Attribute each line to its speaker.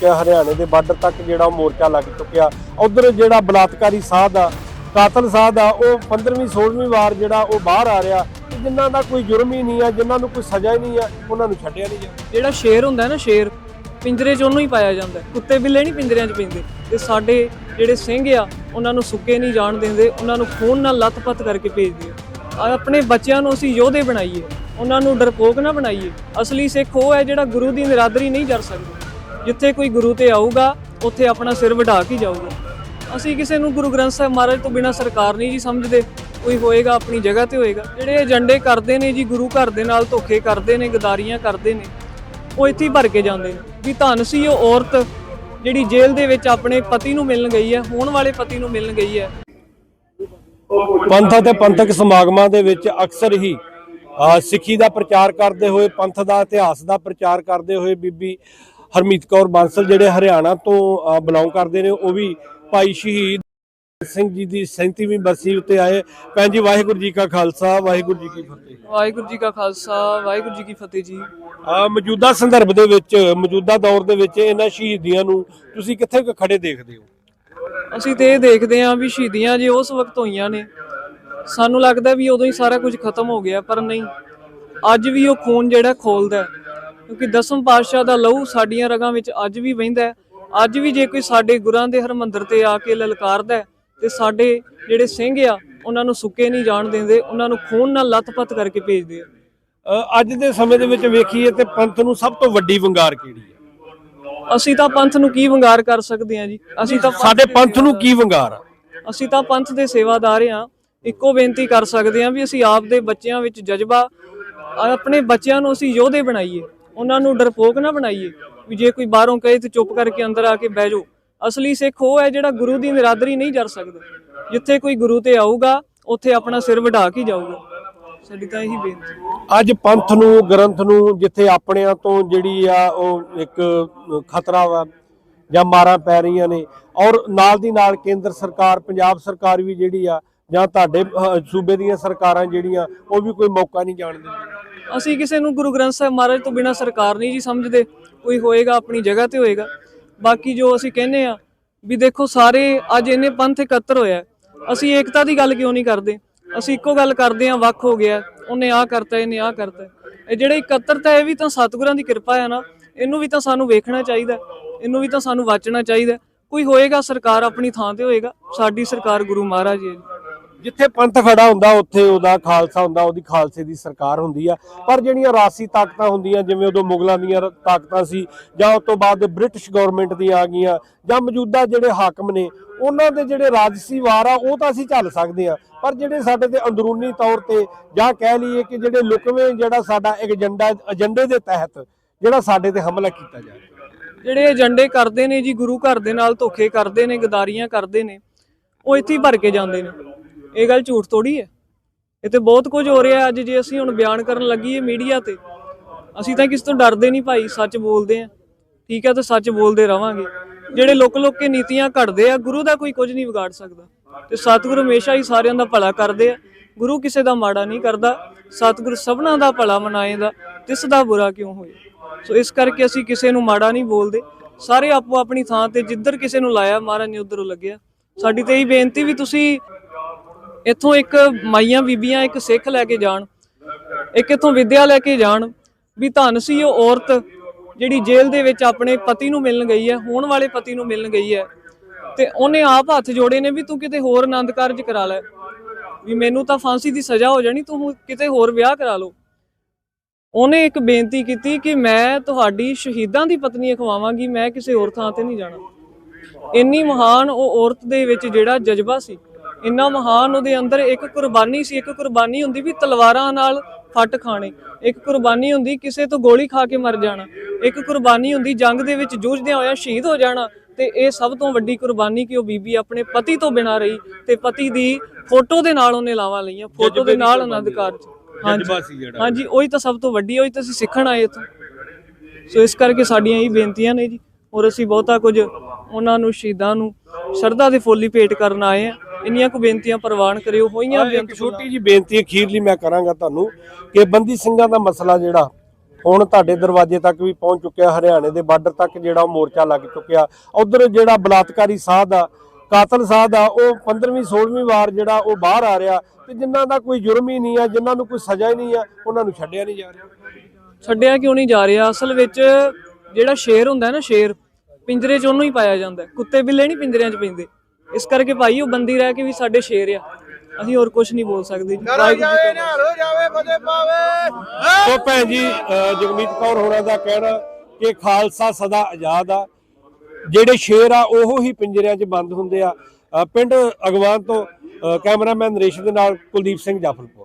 Speaker 1: ਕਿ ਹਰਿਆਣੇ ਦੇ ਬਾਰਡਰ ਤੱਕ ਜਿਹੜਾ ਉਹ ਮੋਰਚਾ ਲੱਗ ਚੁੱਕਿਆ। ਉਧਰ ਜਿਹੜਾ ਬਲਾਤਕਾਰੀ ਸਾਧ ਆ, ਕਾਤਲ ਸਾਧ ਆ, ਉਹ 15ਵੀਂ 16ਵੀਂ ਵਾਰ ਜਿਹੜਾ ਉਹ ਬਾਹਰ ਆ ਰਿਹਾ ਤੇ ਜਿਨ੍ਹਾਂ ਦਾ ਕੋਈ ਜੁਰਮ ਹੀ ਨਹੀਂ ਆ, ਜਿਨ੍ਹਾਂ ਨੂੰ ਕੋਈ ਸਜ਼ਾ ਹੀ ਨਹੀਂ ਆ, ਉਹਨਾਂ ਨੂੰ ਛੱਡਿਆ ਨਹੀਂ ਜਾਂਦਾ।
Speaker 2: ਜਿਹੜਾ ਸ਼ੇਰ ਹੁੰਦਾ ਨਾ ਸ਼ੇਰ, ਪਿੰਜਰੇ 'ਚ ਉਹਨੂੰ ਹੀ ਪਾਇਆ ਜਾਂਦਾ। ਕੁੱਤੇ ਬਿੱਲੇ ਨਹੀਂ ਪਿੰਜਰਿਆਂ 'ਚ ਪੈਂਦੇ। ਤੇ ਸਾਡੇ ਜਿਹੜੇ ਸਿੰਘ ਆ, ਉਹਨਾਂ ਨੂੰ ਸੁੱਕੇ ਨਹੀਂ ਜਾਣ ਦਿੰਦੇ, ਉਹਨਾਂ ਨੂੰ ਖੂਨ ਨਾਲ ਲੱਤ-ਪੱਤ ਕਰਕੇ ਭੇਜਦੇ ਆ ਆਪਣੇ ਬੱਚਿਆਂ ਨੂੰ ਅਸੀਂ ਯੋਧੇ ਬਣਾਈਏ, ਉਹਨਾਂ ਨੂੰ ਡਰਪੋਕ ਨਾ ਬਣਾਈਏ। ਅਸਲੀ ਸਿੱਖ ਉਹ ਹੈ ਜਿਹੜਾ ਗੁਰੂ ਦੀ ਨਿਰਾਦਰੀ ਨਹੀਂ ਕਰ ਸਕਦਾ। ਜਿੱਥੇ ਕੋਈ ਗੁਰੂ ਤੇ ਆਊਗਾ, ਉੱਥੇ ਆਪਣਾ ਸਿਰ ਵਢਾ ਕੇ ਜਾਊਗਾ। ਅਸੀਂ ਕਿਸੇ ਨੂੰ ਗੁਰੂ ਗ੍ਰੰਥ ਸਾਹਿਬ ਮਹਾਰਾਜ ਤੋਂ ਬਿਨਾ ਸਰਕਾਰ ਨਹੀਂ ਜੀ ਸਮਝਦੇ। ਕੋਈ ਹੋਏਗਾ, ਆਪਣੀ ਜਗ੍ਹਾ ਤੇ ਹੋਏਗਾ। ਜਿਹੜੇ ਏਜੰਡੇ ਕਰਦੇ ਨੇ ਜੀ, ਗੁਰੂ ਘਰ ਦੇ ਨਾਲ ਧੋਖੇ ਕਰਦੇ ਨੇ, ਗਦਾਰੀਆਂ ਕਰਦੇ ਨੇ, ਉਹ ਇੱਥੇ ਭਰ ਕੇ ਜਾਂਦੇ ਨੇ। ਵੀ ਧੰਨ ਸੀ, ਉਹ ਔਰਤ ਜਿਹੜੀ ਜੇਲ੍ਹ ਦੇ ਵਿੱਚ ਆਪਣੇ ਪਤੀ ਨੂੰ ਮਿਲਣ ਗਈ ਹੈ, ਹੋਣ ਵਾਲੇ ਪਤੀ ਨੂੰ ਮਿਲਣ ਗਈ ਹੈ।
Speaker 1: ਪੰਥ ਅਤੇ ਪੰਥਕ ਸਮਾਗਮਾਂ ਦੇ ਵਿੱਚ ਅਕਸਰ ਹੀ ਸਿੱਖੀ ਦਾ ਪ੍ਰਚਾਰ ਕਰਦੇ ਹੋਏ, ਪੰਥ ਦਾ ਇਤਿਹਾਸ ਦਾ ਪ੍ਰਚਾਰ ਕਰਦੇ ਹੋਏ ਬੀਬੀ ਹਰਮੀਤ ਕੌਰ ਬਾਂਸਲ ਜਿਹੜੇ ਹਰਿਆਣਾ ਤੋਂ ਬਿਲੋਂਗ ਕਰਦੇ ਨੇ ਉਹ ਵੀ ਭਾਈ ਸ਼ਹੀਦ ਸਿੰਘ ਜੀ ਦੀ 37ਵੀਂ ਬਰਸੀ ਉੱਤੇ ਆਏ। ਭੈਣ ਜੀ ਵਾਹਿਗੁਰੂ ਜੀ ਕਾ ਖਾਲਸਾ ਵਾਹਿਗੁਰੂ ਜੀ ਕੀ ਫਤਿਹ।
Speaker 2: ਵਾਹਿਗੁਰੂ ਜੀ ਕਾ ਖਾਲਸਾ ਵਾਹਿਗੁਰੂ ਜੀ ਕੀ ਫਤਿਹ ਜੀ।
Speaker 1: ਅ, ਮੌਜੂਦਾ ਸੰਦਰਭ ਦੇ ਵਿੱਚ ਮੌਜੂਦਾ ਦੌਰ ਦੇ ਵਿੱਚ ਇਹਨਾਂ ਸ਼ਹੀਦੀਆਂ ਨੂੰ ਤੁਸੀਂ ਕਿੱਥੇ ਖੜੇ ਦੇਖਦੇ ਹੋ?
Speaker 2: ਅਸੀਂ ਤੇ ਇਹ ਦੇਖਦੇ ਹਾਂ ਵੀ ਸ਼ਹੀਦੀਆਂ ਜੇ ਉਸ ਵਕਤ ਹੋਈਆਂ ਨੇ ਸਾਨੂੰ ਲੱਗਦਾ ਵੀ ਉਦੋਂ ਹੀ ਸਾਰਾ ਕੁਝ ਖਤਮ ਹੋ ਗਿਆ ਪਰ ਨਹੀਂ। ਅੱਜ ਵੀ ਉਹ ਖੂਨ ਜਿਹੜਾ ਖੋਲਦਾ। ਕਿਉਂਕਿ ਦਸਮ ਪਾਤਸ਼ਾਹ ਦਾ ਲਹੂ ਸਾਡੀਆਂ ਰਗਾਂ ਵਿੱਚ ਅੱਜ ਵੀ ਵਹਿੰਦਾ ਹੈ। ਅੱਜ ਵੀ ਜੇ ਕੋਈ ਸਾਡੇ ਗੁਰਾਂ ਦੇ ਹਰਮੰਦਰ ਤੇ ਆ ਕੇ ਲਲਕਾਰਦਾ ਤੇ ਸਾਡੇ ਜਿਹੜੇ ਸਿੰਘ ਆ ਉਹਨਾਂ ਨੂੰ ਸੁੱਕੇ ਨਹੀਂ ਜਾਣ ਦਿੰਦੇ ਉਹਨਾਂ ਨੂੰ ਖੂਨ ਨਾਲ ਲੱਤ-ਪੱਤ ਕਰਕੇ ਭੇਜਦੇ ਆ।
Speaker 1: ਅੱਜ ਦੇ ਸਮੇਂ ਦੇ ਵਿੱਚ ਵੇਖੀਏ ਤੇ ਪੰਥ ਨੂੰ ਸਭ ਤੋਂ ਵੱਡੀ ਵੰਗਾਰ ਕਿਹੜੀ ਹੈ?
Speaker 2: ਅਸੀਂ ਤਾਂ ਪੰਥ ਨੂੰ ਕੀ ਵੰਗਾਰ ਕਰ ਸਕਦੇ ਹਾਂ ਜੀ? ਅਸੀਂ ਤਾਂ
Speaker 1: ਸਾਡੇ ਪੰਥ ਨੂੰ ਕੀ ਵੰਗਾਰ ਆ?
Speaker 2: ਅਸੀਂ ਤਾਂ ਪੰਥ ਦੇ ਸੇਵਾਦਾਰ ਹਾਂ। ਇੱਕੋ ਬੇਨਤੀ ਕਰ ਸਕਦੇ ਹਾਂ ਵੀ ਅਸੀਂ ਆਪ ਦੇ ਬੱਚਿਆਂ ਵਿੱਚ ਜਜ਼ਬਾ ਆਪਣੇ ਬੱਚਿਆਂ ਨੂੰ ਅਸੀਂ ਯੋਧੇ ਬਣਾਈਏ। ਉਹਨਾਂ ਨੂੰ ਡਰਪੋਕ ਨਾ ਬਣਾਈਏ ਵੀ ਜੇ ਕੋਈ ਬਾਹਰੋਂ ਕਹੇ ਤੇ ਚੁੱਪ ਕਰਕੇ ਅੰਦਰ ਆ ਕੇ ਬਹਿ ਜਾਓ। ਅਸਲੀ ਸਿੱਖ ਉਹ ਹੈ ਜਿਹੜਾ ਗੁਰੂ ਦੀ ਨਿਰਾਦਰੀ ਨਹੀਂ ਕਰ ਸਕਦਾ। ਜਿੱਥੇ ਕੋਈ ਗੁਰੂ ਤੇ ਆਊਗਾ, ਉੱਥੇ ਆਪਣਾ ਸਿਰ ਵਢਾ ਕੇ ਜਾਊਗਾ। ਸਾਡੀ ਤਾਂ ਇਹੀ ਬੇਨਤੀ
Speaker 1: ਅੱਜ ਪੰਥ ਨੂੰ, ਗ੍ਰੰਥ ਨੂੰ, ਜਿੱਥੇ ਆਪਣਿਆਂ ਤੋਂ ਜਿਹੜੀ ਆ ਉਹ ਇੱਕ ਖਤਰਾ ਵਾ ਜਾਂ ਮਾਰਾਂ ਪੈ ਰਹੀਆਂ ਨੇ, ਔਰ ਨਾਲ ਦੀ ਨਾਲ ਕੇਂਦਰ ਸਰਕਾਰ, ਪੰਜਾਬ ਸਰਕਾਰ ਵੀ ਜਿਹੜੀ ਆ, ਜਾਂ ਤੁਹਾਡੇ ਸੂਬੇ ਦੀਆਂ ਸਰਕਾਰਾਂ ਜਿਹੜੀਆਂ, ਉਹ ਵੀ ਕੋਈ ਮੌਕਾ ਨਹੀਂ ਜਾਣ ਦਿੰਦੀਆਂ
Speaker 2: ਅਸੀਂ ਕਿਸੇ ਨੂੰ ਗੁਰੂ ਗ੍ਰੰਥ ਸਾਹਿਬ ਮਹਾਰਾਜ ਤੋਂ ਬਿਨਾ ਸਰਕਾਰ ਨਹੀਂ ਜੀ ਸਮਝਦੇ। ਕੋਈ ਹੋਏਗਾ, ਆਪਣੀ ਜਗ੍ਹਾ ਤੇ ਹੋਏਗਾ। ਬਾਕੀ ਜੋ ਅਸੀਂ ਕਹਿੰਦੇ ਆ ਵੀ ਦੇਖੋ ਸਾਰੇ ਅੱਜ ਇੰਨੇ ਪੰਥ ਇਕੱਤਰ ਹੋਇਆ ਅਸੀਂ ਏਕਤਾ ਦੀ ਗੱਲ ਕਿਉਂ ਨਹੀਂ ਕਰਦੇ? ਅਸੀਂ ਇੱਕੋ ਗੱਲ ਕਰਦੇ ਆ ਵੱਖ ਹੋ ਗਿਆ। ਉਹਨੇ ਆਹ ਕਰਤਾ, ਇਹਨੇ ਆਹ ਕਰਤਾ। ਇਹ ਜਿਹੜੇ ਇਕੱਤਰਤਾ ਇਹ ਵੀ ਤਾਂ ਸਤਿਗੁਰਾਂ ਦੀ ਕਿਰਪਾ ਹੈ ਨਾ, ਇਹਨੂੰ ਵੀ ਤਾਂ ਸਾਨੂੰ ਵੇਖਣਾ ਚਾਹੀਦਾ ਇਹਨੂੰ ਵੀ ਤਾਂ ਸਾਨੂੰ ਵਾਚਣਾ ਚਾਹੀਦਾ ਕੋਈ ਹੋਏਗਾ, ਸਰਕਾਰ ਆਪਣੀ ਥਾਂ ਤੇ ਹੋਏਗਾ। ਸਾਡੀ ਸਰਕਾਰ ਗੁਰੂ ਮਹਾਰਾਜ ਹੈ ਜੀ।
Speaker 1: ਜਿੱਥੇ ਪੰਥ ਖੜਾ ਹੁੰਦਾ, ਉੱਥੇ ਉਹਦਾ ਖਾਲਸਾ ਹੁੰਦਾ, ਉਹਦੀ ਖਾਲਸੇ ਦੀ ਸਰਕਾਰ ਹੁੰਦੀ ਆ। ਪਰ ਜਿਹੜੀਆਂ ਰਾਸੀ ਤਾਕਤਾਂ ਹੁੰਦੀਆਂ, ਜਿਵੇਂ ਉਦੋਂ ਮੁਗਲਾਂ ਦੀਆਂ ਤਾਕਤਾਂ ਸੀ, ਜਾਂ ਉਸ ਤੋਂ ਬਾਅਦ ਬ੍ਰਿਟਿਸ਼ ਗਵਰਨਮੈਂਟ ਦੀਆਂ ਆ ਗਈਆਂ, ਜਾਂ ਮੌਜੂਦਾ ਜਿਹੜੇ ਹਾਕਮ ਨੇ, ਉਹਨਾਂ ਦੇ ਜਿਹੜੇ ਰਾਜਸੀ ਵਾਰ ਆ, ਉਹ ਤਾਂ ਅਸੀਂ ਝੱਲ ਸਕਦੇ ਆ। ਪਰ ਜਿਹੜੇ ਸਾਡੇ ਤੇ ਅੰਦਰੂਨੀ ਤੌਰ ਤੇ ਜਾਂ ਕਹਿ ਲਈਏ ਕਿ ਜਿਹੜੇ ਲੁਕਵੇਂ ਜਿਹੜਾ ਸਾਡਾ ਏਜੰਡਾ, ਏਜੰਡੇ ਦੇ ਤਹਿਤ ਜਿਹੜਾ ਸਾਡੇ ਤੇ ਹਮਲਾ ਕੀਤਾ ਜਾ ਰਿਹਾ।
Speaker 2: ਜਿਹੜੇ ਏਜੰਡੇ ਕਰਦੇ ਨੇ ਜੀ, ਗੁਰੂ ਘਰ ਦੇ ਨਾਲ ਧੋਖੇ ਕਰਦੇ ਨੇ, ਗਦਾਰੀਆਂ ਕਰਦੇ ਨੇ, ਉਹ ਇੱਥੇ ਹੀ ਭਰ ਕੇ ਜਾਂਦੇ ਨੇ। ਇਹ ਗੱਲ ਝੂਠ ਥੋੜੀ ਹੈ। ਇਹ ਤੇ ਬਹੁਤ ਕੁਝ ਹੋ ਰਿਹਾ ਅੱਜ ਜੇ ਅਸੀਂ ਹੁਣ ਬਿਆਨ ਕਰਨ ਲੱਗੀਏ ਮੀਡੀਆ ਤੇ, ਅਸੀਂ ਤਾਂ ਕਿਸ ਤੋਂ ਡਰਦੇ ਨਹੀਂ ਭਾਈ, ਸੱਚ ਬੋਲਦੇ ਆ ਠੀਕ ਹੈ ਤਾਂ ਸੱਚ ਬੋਲਦੇ ਰਵਾਂਗੇ। ਜਿਹੜੇ ਲੋਕ ਲੋਕ ਕੇ ਨੀਤੀਆਂ ਘੜਦੇ ਆ, ਗੁਰੂ ਦਾ ਕੋਈ ਕੁਝ ਨਹੀਂ ਵਿਗਾੜ ਸਕਦਾ। ਤੇ ਸਤਿਗੁਰੂ ਹਮੇਸ਼ਾ ਹੀ ਸਾਰਿਆਂ ਦਾ ਭਲਾ ਕਰਦੇ ਆ। ਗੁਰੂ ਕਿਸੇ ਦਾ ਮਾੜਾ ਨਹੀਂ ਕਰਦਾ, ਸਤਿਗੁਰੂ ਸਭਨਾਂ ਦਾ ਭਲਾ ਮਨਾਏਗਾ, ਤਿਸ ਦਾ ਬੁਰਾ ਕਿਉਂ ਹੋਏ? ਸੋ ਇਸ ਕਰਕੇ ਅਸੀਂ ਕਿਸੇ ਨੂੰ ਮਾੜਾ ਨਹੀਂ ਬੋਲਦੇ। ਸਾਰੇ ਆਪੋ ਆਪਣੀ ਥਾਂ ਤੇ ਜਿੱਧਰ ਕਿਸੇ ਨੂੰ ਲਾਇਆ, ਮਹਾਰਾਜ ਨੇ ਉਧਰੋਂ ਲੱਗਿਆ। ਸਾਡੀ ਤੇ ਇਹ ਬੇਨਤੀ ਵੀ ਤੁਸੀਂ ਇੱਥੋਂ ਇੱਕ ਮਾਈਆਂ ਬੀਬੀਆਂ, ਇੱਕ ਸਿੱਖ ਲੈ ਕੇ ਜਾਣ, ਇੱਕ ਇੱਥੋਂ ਵਿਦਿਆ ਲੈ ਕੇ ਜਾਣ ਵੀ ਧੰਨ ਸੀ ਉਹ ਔਰਤ ਜਿਹੜੀ ਜੇਲ੍ਹ ਦੇ ਵਿੱਚ ਆਪਣੇ ਪਤੀ ਨੂੰ ਮਿਲਣ ਗਈ ਹੈ, ਹੋਣ ਵਾਲੇ ਪਤੀ ਨੂੰ ਮਿਲਣ ਗਈ ਹੈ। ਤੇ ਉਹਨੇ ਆਪ ਹੱਥ ਜੋੜੇ ਨੇ ਵੀ ਤੂੰ ਕਿਤੇ ਹੋਰ ਆਨੰਦ ਕਾਰਜ ਕਰਾ ਲੈ। ਵੀ ਮੈਨੂੰ ਤਾਂ ਫਾਂਸੀ ਦੀ ਸਜ਼ਾ ਹੋ ਜਾਣੀ, ਤੂੰ ਕਿਤੇ ਹੋਰ ਵਿਆਹ ਕਰਾ ਲਓ। ਉਹਨੇ ਇੱਕ ਬੇਨਤੀ ਕੀਤੀ ਕਿ ਮੈਂ ਤੁਹਾਡੀ ਸ਼ਹੀਦਾਂ ਦੀ ਪਤਨੀ ਅਖਵਾਵਾਂਗੀ, ਮੈਂ ਕਿਸੇ ਹੋਰ ਥਾਂ ਤੇ ਨਹੀਂ ਜਾਣਾ। ਇੰਨੀ ਮਹਾਨ ਉਹ ਔਰਤ ਦੇ ਵਿੱਚ ਜਿਹੜਾ ਜਜ਼ਬਾ ਸੀ ਇੰਨਾ ਮਹਾਨ ਉਹਦੇ ਅੰਦਰ ਇੱਕ ਕੁਰਬਾਨੀ ਸੀ ਇੱਕ ਕੁਰਬਾਨੀ ਹੁੰਦੀ ਵੀ ਤਲਵਾਰਾਂ ਨਾਲ ਫੱਟ ਖਾਣੇ। ਇੱਕ ਕੁਰਬਾਨੀ ਹੁੰਦੀ ਕਿਸੇ ਤੋਂ ਗੋਲੀ ਖਾ ਕੇ ਮਰ ਜਾਣਾ। ਇੱਕ ਕੁਰਬਾਨੀ ਹੁੰਦੀ ਜੰਗ ਦੇ ਵਿੱਚ ਜੂਝਦਿਆਂ ਹੋਇਆ ਸ਼ਹੀਦ ਹੋ ਜਾਣਾ। ਤੇ ਇਹ ਸਭ ਤੋਂ ਵੱਡੀ ਕੁਰਬਾਨੀ ਕਿ ਉਹ ਬੀਬੀ ਆਪਣੇ ਪਤੀ ਤੋਂ ਬਿਨਾਂ ਰਹੀ ਤੇ ਪਤੀ ਦੀ ਫੋਟੋ ਦੇ ਨਾਲ ਉਹਨੇ ਲਾਵਾਂ ਲਈਆਂ ਫੋਟੋ ਦੇ ਨਾਲ ਆਨੰਦ ਕਾਰਜ
Speaker 1: ਸੀ ਜਿਹੜਾ।
Speaker 2: ਹਾਂਜੀ ਉਹੀ ਤਾਂ ਸਭ ਤੋਂ ਵੱਡੀ ਉਹੀ ਤਾਂ ਅਸੀਂ ਸਿੱਖਣ ਆਏ ਇੱਥੋਂ। ਸੋ ਇਸ ਕਰਕੇ ਸਾਡੀਆਂ ਇਹ ਬੇਨਤੀਆਂ ਨੇ ਜੀ। ਔਰ ਅਸੀਂ ਬਹੁਤਾ ਕੁਝ ਉਹਨਾਂ ਨੂੰ ਸ਼ਹੀਦਾਂ ਨੂੰ ਸ਼ਰਧਾ ਦੇ ਫੁੱਲ ਹੀ ਭੇਟ ਕਰਨ ਆਏ ਆ ਇੰਨੀਆਂ ਕੁ ਬੇਨਤੀਆਂ ਪ੍ਰਵਾਨ ਕਰਿਓ ਹੋਈਆਂ
Speaker 1: ਇੱਕ
Speaker 2: ਬੇਨਤੀਆਂ
Speaker 1: ਛੋਟੀ ਜੀ ਬੇਨਤੀ ਅਖੀਰਲੀ ਮੈਂ ਕਰਾਂਗਾ ਤੁਹਾਨੂੰ ਕਿ ਬੰਦੀ ਸਿੰਘਾਂ ਦਾ ਮਸਲਾ ਜਿਹੜਾ ਹੁਣ ਤੁਹਾਡੇ ਦਰਵਾਜ਼ੇ ਤੱਕ ਵੀ ਪਹੁੰਚ ਚੁੱਕਿਆ ਹਰਿਆਣੇ ਦੇ ਬਾਰਡਰ ਤੱਕ ਜਿਹੜਾ ਉਹ ਮੋਰਚਾ ਲੱਗ ਚੁੱਕਿਆ। ਉਧਰ ਜਿਹੜਾ ਬਲਾਤਕਾਰੀ ਸਾਧ ਆ ਕਾਤਲ ਸਾਧ ਆ ਉਹ 15ਵੀਂ 16ਵੀਂ ਵਾਰ ਜਿਹੜਾ ਉਹ ਬਾਹਰ ਆ ਰਿਹਾ ਤੇ ਜਿਨ੍ਹਾਂ ਦਾ ਕੋਈ ਜੁਰਮ ਹੀ ਨਹੀਂ ਆ ਜਿਨ੍ਹਾਂ ਨੂੰ ਕੋਈ ਸਜ਼ਾ ਹੀ ਨਹੀਂ ਆ ਉਹਨਾਂ ਨੂੰ ਛੱਡਿਆ ਨਹੀਂ ਜਾ ਰਿਹਾ।
Speaker 2: ਛੱਡਿਆ ਕਿਉਂ ਨਹੀਂ ਜਾ ਰਿਹਾ? ਅਸਲ ਵਿੱਚ ਜਿਹੜਾ ਸ਼ੇਰ ਹੁੰਦਾ ਹੈ ਨਾ ਸ਼ੇਰ ਪਿੰਜਰੇ 'ਚ ਉਹਨੂੰ ਹੀ ਪਾਇਆ ਜਾਂਦਾ ਹੈ। ਕੁੱਤੇ ਬਿੱਲੇ ਨਹੀਂ ਪਿੰਜਰਿਆਂ 'ਚ ਪੈਂਦੇ। ਇਸ ਕਰਕੇ ਭਾਈ ਉਹ ਬੰਦੀ ਰਹਿ ਕੇ ਵੀ ਸਾਡੇ ਸ਼ੇਰ ਆ। ਅਸੀਂ ਹੋਰ ਕੁਝ ਨਹੀਂ ਬੋਲ ਸਕਦੇ ਜੀ। ਵਾਹਿਗੁਰੂ ਜੀ ਕਾ ਖਾਲਸਾ।
Speaker 1: ਸੋ ਭੈਣ ਜੀ ਜਗਮੀਤ ਕੌਰ ਹੋਣਾ ਦਾ ਕਹਿਣਾ ਕਿ ਖਾਲਸਾ ਸਦਾ ਆਜ਼ਾਦ ਆ। ਜਿਹੜੇ ਸ਼ੇਰ ਆ ਉਹ ਹੀ ਪਿੰਜਰਿਆਂ 'ਚ ਬੰਦ ਹੁੰਦੇ ਆ। ਪਿੰਡ ਅਗਵਾਨ ਤੋਂ ਕੈਮਰਾਮੈਨ ਨਰੇਸ਼ ਦੇ ਨਾਲ ਕੁਲਦੀਪ ਸਿੰਘ ਜਾਫਰਪੁਰ